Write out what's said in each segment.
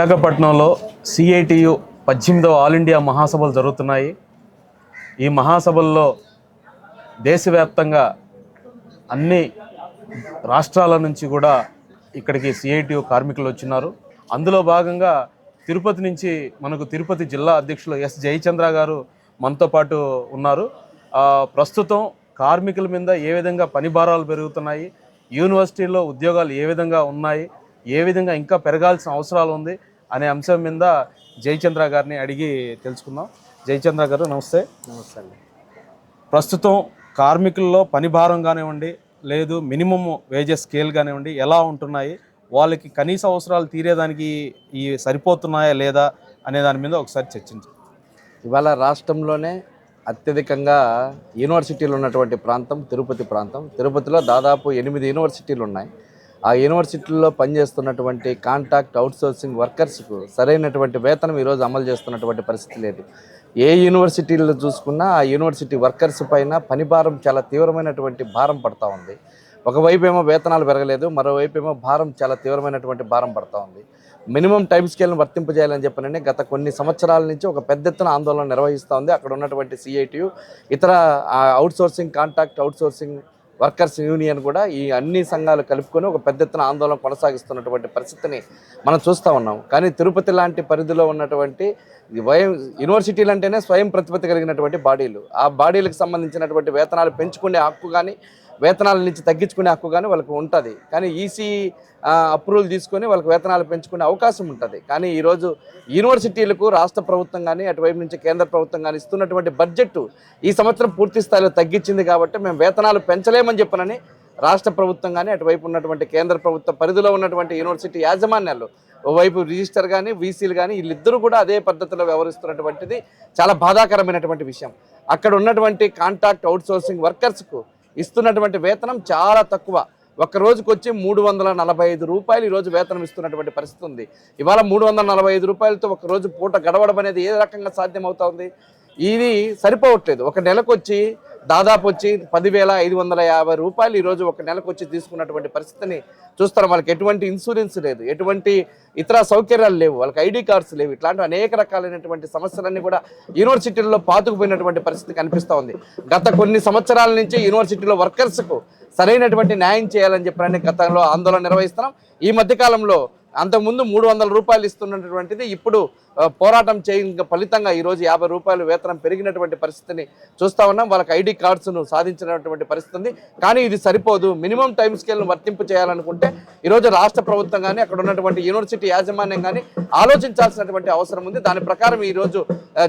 విశాఖపట్నంలో సిఐటియు పద్దెనిమిదవ all India మహాసభలు జరుగుతున్నాయి. ఈ మహాసభల్లో దేశవ్యాప్తంగా అన్ని రాష్ట్రాల నుంచి కూడా ఇక్కడికి సిఐటియు కార్మికులు వచ్చినారు. అందులో భాగంగా తిరుపతి నుంచి మనకు తిరుపతి జిల్లా అధ్యక్షులు ఎస్ జయచంద్ర గారు మనతో పాటు ఉన్నారు. ప్రస్తుతం కార్మికుల మీద ఏ విధంగా పని భారాలు పెరుగుతున్నాయి యూనివర్సిటీలో ఉద్యోగాలు ఏ విధంగా ఉన్నాయి ఏ విధంగా ఇంకా పెరగాల్సిన అవసరాలు ఉంది అనే అంశం మీద జయచంద్ర గారిని అడిగి తెలుసుకుందాం. జయచంద్ర గారు నమస్తే. నమస్తే అండి. ప్రస్తుతం కార్మికుల్లో పని భారం కానివ్వండి లేదు మినిమం వేజెస్ స్కేల్ కానివ్వండి ఎలా ఉంటున్నాయి? వాళ్ళకి కనీస అవసరాలు తీరేదానికి ఈ సరిపోతున్నాయా లేదా అనే దాని మీద ఒకసారి చర్చించండి ఇవాళ రాష్ట్రంలోనే అత్యధికంగా యూనివర్సిటీలు ఉన్నటువంటి ప్రాంతం తిరుపతి ప్రాంతం. తిరుపతిలో దాదాపు ఎనిమిది యూనివర్సిటీలు ఉన్నాయి. ఆ యూనివర్సిటీల్లో పనిచేస్తున్నటువంటి కాంట్రాక్ట్ అవుట్సోర్సింగ్ వర్కర్స్కు సరైనటువంటి వేతనం ఈరోజు అమలు చేస్తున్నటువంటి పరిస్థితి లేదు. ఏ యూనివర్సిటీల్లో చూసుకున్నా ఆ యూనివర్సిటీ వర్కర్స్ పైన పని భారం చాలా తీవ్రమైనటువంటి భారం పడతా ఉంది. ఒకవైపు ఏమో వేతనాలు పెరగలేదు మరోవైపు ఏమో భారం చాలా తీవ్రమైనటువంటి భారం పడతా ఉంది. మినిమం టైం స్కేల్ను వర్తింపజేయాలని చెప్పనని గత కొన్ని సంవత్సరాల నుంచి ఒక పెద్ద ఎత్తున ఆందోళన నిర్వహిస్తూ ఉంది. అక్కడ ఉన్నటువంటి సిఐటియు ఇతర outsourcing contract outsourcing workers union కూడా ఈ అన్ని సంఘాలు కలుపుకొని ఒక పెద్ద ఎత్తున ఆందోళన కొనసాగిస్తున్నటువంటి పరిస్థితిని మనం చూస్తూ ఉన్నాం. కానీ తిరుపతి లాంటి పరిధిలో ఉన్నటువంటి వయం యూనివర్సిటీలు అంటేనే స్వయం ప్రతిపత్తి కలిగినటువంటి బాడీలు. ఆ బాడీలకు సంబంధించినటువంటి వేతనాలు పెంచుకునే హక్కు కానీ వేతనాల నుంచి తగ్గించుకునే హక్కు కానీ వాళ్ళకి ఉంటుంది. కానీ ఈసీ అప్రూవల్ తీసుకొని వాళ్ళకి వేతనాలు పెంచుకునే అవకాశం ఉంటుంది. కానీ ఈరోజు యూనివర్సిటీలకు రాష్ట్ర ప్రభుత్వం కానీ అటువైపు నుంచి కేంద్ర ప్రభుత్వం కానీ ఇస్తున్నటువంటి బడ్జెట్ ఈ సంవత్సరం పూర్తి స్థాయిలో తగ్గించింది కాబట్టి మేము వేతనాలు పెంచలేమని చెప్పనని రాష్ట్ర ప్రభుత్వం కానీ అటువైపు ఉన్నటువంటి కేంద్ర ప్రభుత్వ పరిధిలో ఉన్నటువంటి యూనివర్సిటీ యాజమాన్యాలు ఓవైపు రిజిస్టర్ కానీ వీసీలు కానీ వీళ్ళిద్దరూ కూడా అదే పద్ధతిలో వ్యవహరిస్తున్నటువంటిది చాలా బాధాకరమైనటువంటి విషయం. అక్కడ ఉన్నటువంటి కాంట్రాక్ట్ అవుట్సోర్సింగ్ వర్కర్స్కు ఇస్తున్నటువంటి వేతనం చాలా తక్కువ. ఒక రోజుకి వచ్చి మూడు వందల నలభై ఐదు రూపాయలు ఈరోజు వేతనం ఇస్తున్నటువంటి పరిస్థితి ఉంది. ఇవాళ మూడు వందల నలభై ఐదు రూపాయలతో ఒకరోజు పూట గడవడం అనేది ఏ రకంగా సాధ్యమవుతుంది ఇది సరిపోవట్లేదు. ఒక నెలకు వచ్చి దాదాపు వచ్చి పదివేల ఐదు వందల యాభై రూపాయలు ఈరోజు ఒక నెలకు వచ్చి తీసుకున్నటువంటి పరిస్థితిని చూస్తారు. వాళ్ళకి ఎటువంటి ఇన్సూరెన్స్ లేదు. ఎటువంటి ఇతర సౌకర్యాలు లేవు. వాళ్ళకి ఐడి కార్డ్స్ లేవు. ఇట్లాంటి అనేక రకాలైనటువంటి సమస్యలన్నీ కూడా యూనివర్సిటీల్లో పాతుకుపోయినటువంటి పరిస్థితి కనిపిస్తూ ఉంది. గత కొన్ని సంవత్సరాల నుంచి యూనివర్సిటీలో వర్కర్స్కు సరైనటువంటి న్యాయం చేయాలని చెప్పడానికి గతంలో ఆందోళన నిర్వహిస్తున్నాం. ఈ మధ్యకాలంలో అంతకుముందు మూడు వందల రూపాయలు ఇస్తున్నటువంటిది ఇప్పుడు పోరాటం చేయ ఫలితంగా ఈరోజు యాభై రూపాయలు వేతనం పెరిగినటువంటి పరిస్థితిని చూస్తా ఉన్నాం. వాళ్ళకి ఐడి కార్డ్స్ను సాధించినటువంటి పరిస్థితి ఉంది కానీ ఇది సరిపోదు. మినిమం టైం స్కేల్ను వర్తింపు చేయాలనుకుంటే ఈరోజు రాష్ట్ర ప్రభుత్వం కానీ అక్కడ ఉన్నటువంటి యూనివర్సిటీ యాజమాన్యం కానీ ఆలోచించాల్సినటువంటి అవసరం ఉంది. దాని ప్రకారం ఈరోజు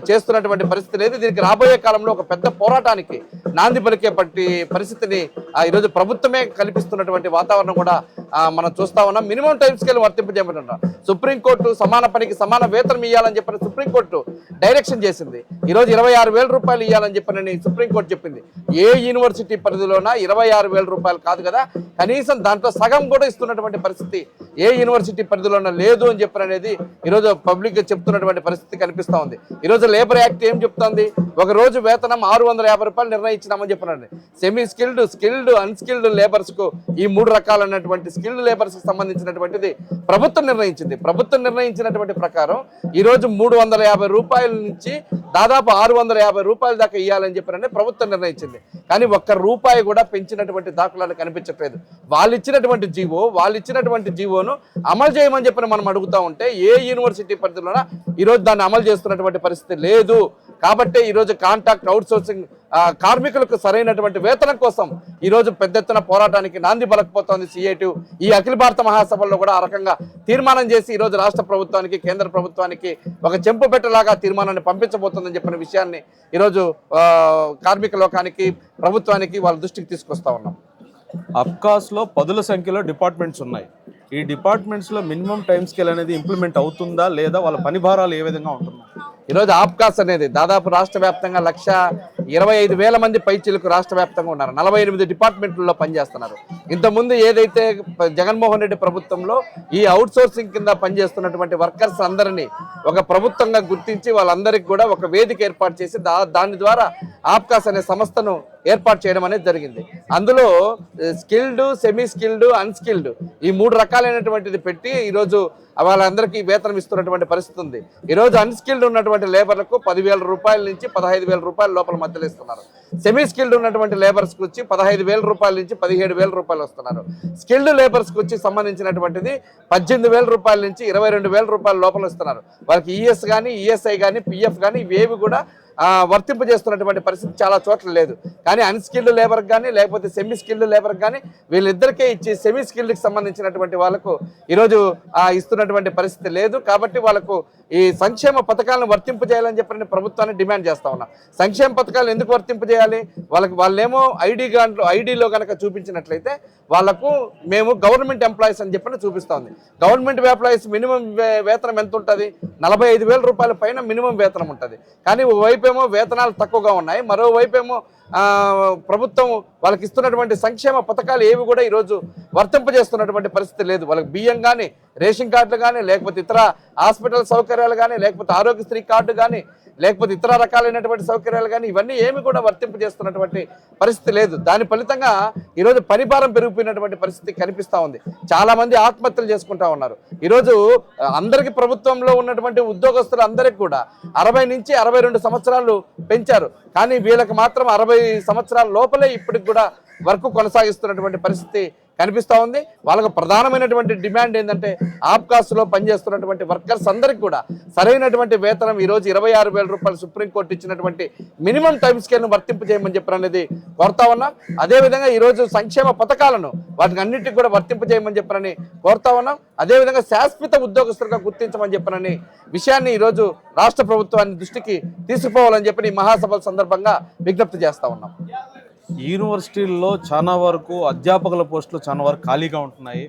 చేస్తున్నటువంటి పరిస్థితి లేదు. దీనికి రాబోయే కాలంలో ఒక పెద్ద పోరాటానికి నాంది పలికే పట్టి పరిస్థితిని ఈరోజు ప్రభుత్వమే కల్పిస్తున్నటువంటి వాతావరణం కూడా మనం చూస్తా ఉన్నాం. మినిమం టైం స్కేల్ వర్తింపజేయమంటున్నారు సుప్రీంకోర్టు సమాన పనికి సమాన వేతనం ఇవ్వాలని చెప్పిన సుప్రీంకోర్టు డైరెక్షన్ చేసింది. ఈరోజు ఇరవై ఆరు వేల రూపాయలు ఇవ్వాలని చెప్పినని సుప్రీంకోర్టు చెప్పింది. ఏ యూనివర్సిటీ పరిధిలోన ఇరవై ఆరు వేల రూపాయలు కాదు కదా కనీసం దాంట్లో సగం కూడా ఇస్తున్నటువంటి పరిస్థితి ఏ యూనివర్సిటీ పరిధిలోనా లేదు అని చెప్పిన అనేది ఈరోజు పబ్లిక్ చెప్తున్నటువంటి పరిస్థితి కనిపిస్తూ ఉంది. ఈరోజు లేబర్ యాక్ట్ ఏం చెప్తుంది? ఒక రోజు వేతనం ఆరు వందల యాభై రూపాయలు నిర్ణయించినామని చెప్పినండి సెమీ స్కిల్డ్ స్కిల్డ్ అన్స్కిల్డ్ లేబర్స్కు ఈ మూడు రకాలైనటువంటి స్కిల్డ్ లేబర్స్కి సంబంధించినటువంటిది ప్రభుత్వం నిర్ణయించింది. ప్రభుత్వం నిర్ణయించినటువంటి ప్రకారం ఈ ఈరోజు మూడు వందల యాభై రూపాయల నుంచి దాదాపు ఆరు వందల యాభై రూపాయల దాకా ఇవ్వాలని చెప్పారని ప్రభుత్వం నిర్ణయించింది. కానీ ఒక్క రూపాయి కూడా పెంచినటువంటి దాఖలాలు కనిపించట్లేదు. వాళ్ళు ఇచ్చినటువంటి జీవో వాళ్ళు ఇచ్చినటువంటి జీవోను అమలు చేయమని చెప్పి మనం అడుగుతా ఉంటే ఏ యూనివర్సిటీ పరిధిలోన ఈరోజు దాన్ని అమలు చేస్తున్నటువంటి పరిస్థితి లేదు. కాబట్టే ఈరోజు కాంట్రాక్ట్ అవుట్సోర్సింగ్ కార్మికులకు సరైనటువంటి వేతనం కోసం ఈరోజు పెద్ద ఎత్తున పోరాటానికి నాంది పలకపోతోంది సిఐటి ఈ అఖిల భారత మహాసభల్లో కూడా ఆ రకంగా తీర్మానం చేసి ఈరోజు రాష్ట్ర ప్రభుత్వానికి కేంద్ర ప్రభుత్వానికి ఒక చెంపు పెట్టలాగా తీర్మానాన్ని పంపించబోతుందని చెప్పిన విషయాన్ని ఈరోజు కార్మిక లోకానికి ప్రభుత్వానికి వాళ్ళ దృష్టికి తీసుకొస్తా ఉన్నాం. అబ్కాస్లో పదుల సంఖ్యలో డిపార్ట్మెంట్స్ ఉన్నాయి. ఈ డిపార్ట్మెంట్స్లో మినిమం టైం స్కేల్ అనేది ఇంప్లిమెంట్ అవుతుందా లేదా వాళ్ళ పని భారాలు ఏ విధంగా ఉంటున్నాయి? ఈరోజు ఆప్కాస్ అనేది దాదాపు రాష్ట్ర వ్యాప్తంగా లక్ష ఇరవై ఐదు వేల మంది పైచీలకు రాష్ట్ర వ్యాప్తంగా ఉన్నారు. నలభై ఎనిమిది డిపార్ట్మెంట్లలో పనిచేస్తున్నారు. ఇంతకుముందు ఏదైతే జగన్మోహన్ రెడ్డి ప్రభుత్వంలో ఈ అవుట్ సోర్సింగ్ కింద పనిచేస్తున్నటువంటి వర్కర్స్ అందరినీ ఒక ప్రభుత్వంగా గుర్తించి వాళ్ళందరికీ కూడా ఒక వేదిక ఏర్పాటు చేసి దాని ద్వారా ఆప్కాస్ అనే సంస్థను ఏర్పాటు చేయడం అనేది జరిగింది. అందులో స్కిల్డ్ సెమీ స్కిల్డ్ అన్స్కిల్డ్ ఈ మూడు రకాలైనటువంటిది పెట్టి ఈరోజు వాళ్ళందరికీ వేతనం ఇస్తున్నటువంటి పరిస్థితి ఉంది. ఈరోజు అన్స్కిల్డ్ ఉన్నటువంటి లేబర్లకు పదివేల రూపాయల నుంచి పదహైదు వేల రూపాయల లోపల మధ్య మధ్యలో ఇస్తున్నారు సెమీ స్కిల్డ్ ఉన్నటువంటి లేబర్స్కి వచ్చి పదహైదు వేల రూపాయల నుంచి పదిహేడు వేల రూపాయలు వస్తున్నారు. స్కిల్డ్ లేబర్స్కి వచ్చి సంబంధించినటువంటిది పద్దెనిమిది వేల రూపాయల నుంచి ఇరవై రెండు వేల రూపాయల లోపల ఇస్తున్నారు వాళ్ళకి ఈఎస్ కానీ ఈఎస్ఐ కానీ పిఎఫ్ కానీ ఇవేవి కూడా వర్తింపజేస్తున్నటువంటి పరిస్థితి చాలా చోట్ల లేదు. కానీ అన్స్కిల్డ్ లేబర్కి కానీ లేకపోతే సెమీ స్కిల్డ్ లేబర్కి కానీ వీళ్ళిద్దరికే ఇచ్చి సెమీ స్కిల్డ్కి సంబంధించినటువంటి వాళ్ళకు ఈరోజు ఇస్తున్నటువంటి పరిస్థితి లేదు. కాబట్టి వాళ్ళకు ఈ సంక్షేమ పథకాలను వర్తింపు చేయాలని చెప్పి ప్రభుత్వాన్ని డిమాండ్ చేస్తా ఉన్నా. సంక్షేమ పథకాలు ఎందుకు వర్తింపు చేయాలి? వాళ్ళకి వాళ్ళేమో ఐడి గాంట్లో ఐడిలో కనుక చూపించినట్లయితే వాళ్ళకు మేము గవర్నమెంట్ ఎంప్లాయీస్ అని చెప్పి చూపిస్తా ఉంది. గవర్నమెంట్ ఎంప్లాయీస్ మినిమం వేతనం ఎంత ఉంటుంది నలభై ఐదు వేల రూపాయల పైన మినిమం వేతనం ఉంటుంది. కానీ ఓవైపు ఏమో వేతనాలు తక్కువగా ఉన్నాయి. మరోవైపు ఏమో ఆ, ప్రభుత్వం వాళ్ళకి ఇస్తున్నటువంటి సంక్షేమ పథకాలు ఏవి కూడా ఈరోజు వర్తింపజేస్తున్నటువంటి పరిస్థితి లేదు. వాళ్ళకి బియ్యం కానీ రేషన్ కార్డులు కానీ లేకపోతే ఇతర హాస్పిటల్ సౌకర్యాలు కానీ లేకపోతే ఆరోగ్యశ్రీ కార్డు కానీ లేకపోతే ఇతర రకాలైనటువంటి సౌకర్యాలు కానీ ఇవన్నీ ఏమి కూడా వర్తింపజేస్తున్నటువంటి పరిస్థితి లేదు. దాని ఫలితంగా ఈరోజు పరిభారం పెరిగిపోయినటువంటి పరిస్థితి కనిపిస్తూ ఉంది. చాలామంది ఆత్మహత్యలు చేసుకుంటా ఉన్నారు. ఈరోజు అందరికీ ప్రభుత్వంలో ఉన్నటువంటి ఉద్యోగస్తులు అందరికీ కూడా అరవై నుంచి అరవై రెండు సంవత్సరాలు పెంచారు. కానీ వీళ్ళకి మాత్రం అరవై సంవత్సరాల లోపలే ఇప్పటికి కూడా వర్క్ కొనసాగిస్తున్నటువంటి పరిస్థితి కనిపిస్తూ ఉంది. వాళ్ళకు ప్రధానమైనటువంటి డిమాండ్ ఏంటంటే ఆప్కాస్లో పనిచేస్తున్నటువంటి వర్కర్స్ అందరికీ కూడా సరైనటువంటి వేతనం ఈరోజు ఇరవై ఆరు వేల రూపాయలు సుప్రీంకోర్టు ఇచ్చినటువంటి మినిమం టైం స్కేల్ను వర్తింపజేయమని చెప్పిన అనేది కోరుతా ఉన్నాం. అదేవిధంగా ఈరోజు సంక్షేమ పథకాలను వాటికి అన్నింటికి కూడా వర్తింపజేయమని చెప్పనని కోరుతా ఉన్నాం. అదేవిధంగా శాశ్వత ఉద్యోగస్తులుగా గుర్తించమని చెప్పారని విషయాన్ని ఈరోజు రాష్ట్ర ప్రభుత్వాన్ని దృష్టికి తీసుకుపోవాలని చెప్పి మహాసభల సందర్భంగా విజ్ఞప్తి చేస్తా ఉన్నాం. యూనివర్సిటీల్లో చాలా వరకు అధ్యాపకుల పోస్టులు చాలా వరకు ఖాళీగా ఉంటున్నాయి.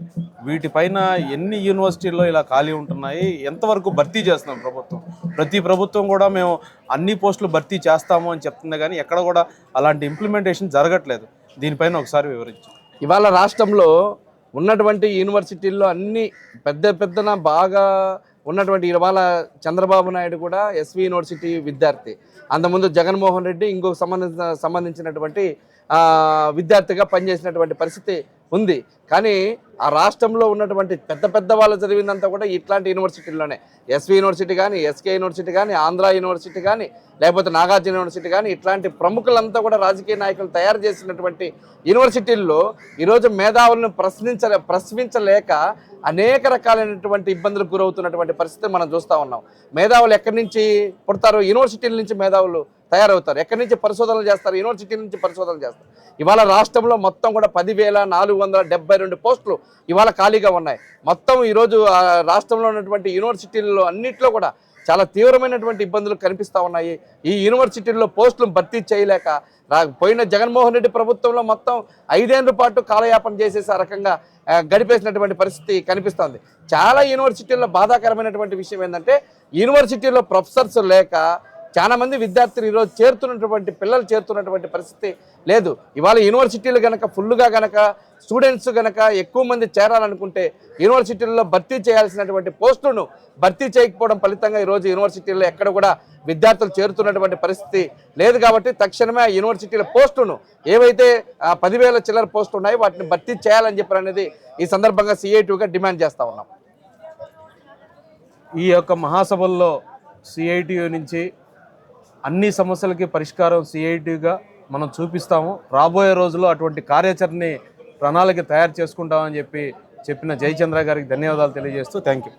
వీటిపైన ఎన్ని యూనివర్సిటీల్లో ఇలా ఖాళీ ఉంటున్నాయి? ఎంతవరకు భర్తీ చేస్తున్నాం ప్రభుత్వం? ప్రతి ప్రభుత్వం కూడా మేము అన్ని పోస్టులు భర్తీ చేస్తాము అని చెప్తుంది కానీ ఎక్కడ కూడా అలాంటి ఇంప్లిమెంటేషన్ జరగట్లేదు. దీనిపైన ఒకసారి వివరించు. ఇవాళ రాష్ట్రంలో ఉన్నటువంటి యూనివర్సిటీల్లో అన్ని పెద్ద పెద్దన బాగా ఉన్నటువంటి ఇవాళ చంద్రబాబు నాయుడు కూడా ఎస్వి యూనివర్సిటీ విద్యార్థి. అంతకుముందు జగన్మోహన్ రెడ్డి ఇంకొక సంబంధించిన సంబంధించినటువంటి విద్యార్థిగా పనిచేసినటువంటి పరిస్థితి ఉంది. కానీ ఆ రాష్ట్రంలో ఉన్నటువంటి పెద్ద పెద్ద వాళ్ళు చదివిందంతా కూడా ఇట్లాంటి యూనివర్సిటీల్లోనే. ఎస్వి యూనివర్సిటీ కానీ ఎస్కే యూనివర్సిటీ కానీ ఆంధ్ర యూనివర్సిటీ కానీ లేకపోతే నాగార్జున యూనివర్సిటీ కానీ ఇట్లాంటి ప్రముఖులంతా కూడా రాజకీయ నాయకులు తయారు చేసినటువంటి యూనివర్సిటీల్లో ఈరోజు మేధావులను ప్రశ్నించలే ప్రశ్నించలేక అనేక రకాలైనటువంటి ఇబ్బందులకు గురవుతున్నటువంటి పరిస్థితి మనం చూస్తూ ఉన్నాం. మేధావులు ఎక్కడి నుంచి పుడతారు? యూనివర్సిటీల నుంచి మేధావులు తయారవుతారు. ఎక్కడి నుంచి పరిశోధనలు చేస్తారు? యూనివర్సిటీ నుంచి పరిశోధనలు చేస్తారు. ఇవాళ రాష్ట్రంలో మొత్తం కూడా పదివేల నాలుగు వందల డెబ్బై రెండు పోస్టులు ఇవాళ ఖాళీగా ఉన్నాయి. మొత్తం ఈరోజు రాష్ట్రంలో ఉన్నటువంటి యూనివర్సిటీల్లో అన్నింటిలో కూడా చాలా తీవ్రమైనటువంటి ఇబ్బందులు కనిపిస్తూ ఉన్నాయి. ఈ యూనివర్సిటీల్లో పోస్టులు భర్తీ చేయలేక పోయిన జగన్మోహన్ రెడ్డి ప్రభుత్వంలో మొత్తం ఐదేళ్ళ పాటు కాలయాపన చేసేసి ఆ రకంగా గడిపేసినటువంటి పరిస్థితి కనిపిస్తోంది. చాలా యూనివర్సిటీల్లో బాధాకరమైనటువంటి విషయం ఏంటంటే యూనివర్సిటీలో ప్రొఫెసర్స్ లేక చాలా మంది విద్యార్థులు ఈరోజు చేరుతున్నటువంటి పిల్లలు చేరుతున్నటువంటి పరిస్థితి లేదు. ఇవాళ యూనివర్సిటీలు కనుక ఫుల్గా కనుక స్టూడెంట్స్ కనుక ఎక్కువ మంది చేరాలనుకుంటే యూనివర్సిటీల్లో భర్తీ చేయాల్సినటువంటి పోస్టులను భర్తీ చేయకపోవడం ఫలితంగా ఈరోజు యూనివర్సిటీల్లో ఎక్కడ కూడా విద్యార్థులు చేరుతున్నటువంటి పరిస్థితి లేదు కాబట్టి తక్షణమే ఆ యూనివర్సిటీల పోస్టును ఏవైతే పదివేల చిల్లర పోస్టులు ఉన్నాయో వాటిని భర్తీ చేయాలని చెప్పారు అనేది ఈ సందర్భంగా సిఐటిగా డిమాండ్ చేస్తూ ఉన్నాం. ఈ యొక్క మహాసభల్లో సిఐటియు నుంచి అన్ని సమస్యలకి పరిష్కారం సిఐటిగా మనం చూపిస్తాము. రాబోయే రోజుల్లో అటువంటి కార్యాచరణని ప్రణాళిక తయారు చేసుకుంటామని చెప్పి చెప్పిన జయచంద్ర గారికి ధన్యవాదాలు తెలియజేస్తూ థ్యాంక్ యూ